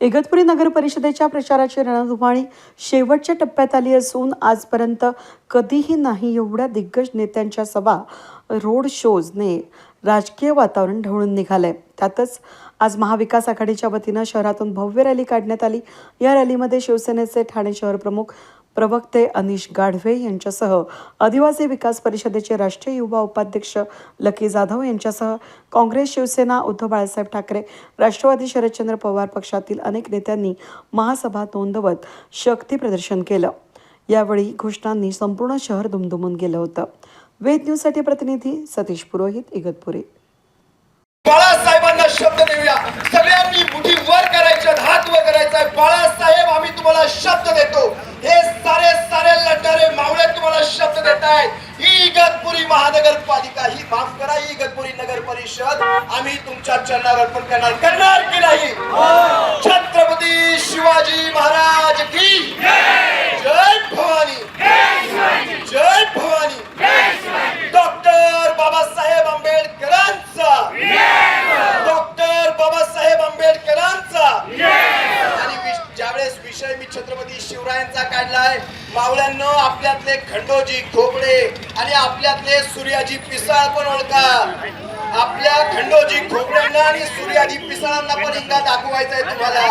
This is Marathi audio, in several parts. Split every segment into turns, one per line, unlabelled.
इगतपुरी नगर परिषदेच्या प्रचाराची रणधुमाळी शेवटच्या टप्प्यात आली असून आजपर्यंत कधीही नाही एवढ्या दिग्गज नेत्यांच्या सभा रोड शोजने राजकीय वातावरण ढवळून निघालंय. त्यातच आज महाविकास आघाडीच्या वतीनं शहरातून भव्य रॅली काढण्यात आली. या रॅलीमध्ये शिवसेनेचे ठाणे शहर प्रमुख प्रवक्ते अनिश गाढवे यांच्यासह आदिवासी विकास परिषदेचे राष्ट्रीय युवा उपाध्यक्ष लकी जाधव यांच्यासह काँग्रेस शिवसेना उद्धव बाळासाहेब ठाकरे राष्ट्रवादी शरदचंद्र पवार पक्षातील अनेक नेत्यांनी महासभा नोंदवत शक्ती प्रदर्शन केलं. यावेळी घोषणांनी संपूर्ण शहर दुमदुमून गेलं होतं. वेद न्यूजसाठी प्रतिनिधी सतीश पुरोहित इगतपुरी.
आहेत. ही इगतपुरी महानगरपालिका ही माफ करा ही इगतपुरी नगर परिषद आम्ही तुमच्या चरणावर अर्पण करणार करणार की नाही? विषय मी छत्रपती शिवरायांचा काढलाय. मावळ्यांनो आपल्यातले खंडोजी खोपडे आणि आपल्यातले सूर्याजी पिसाळ पण ओळखा आपल्या खंडोजी खोपड्यांना आणि सूर्याजी पिसाळांना पण इंगा दाखवायचा आहे तुम्हाला.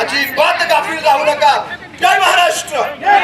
अजिबात गाफील राहू नका. जय महाराष्ट्र!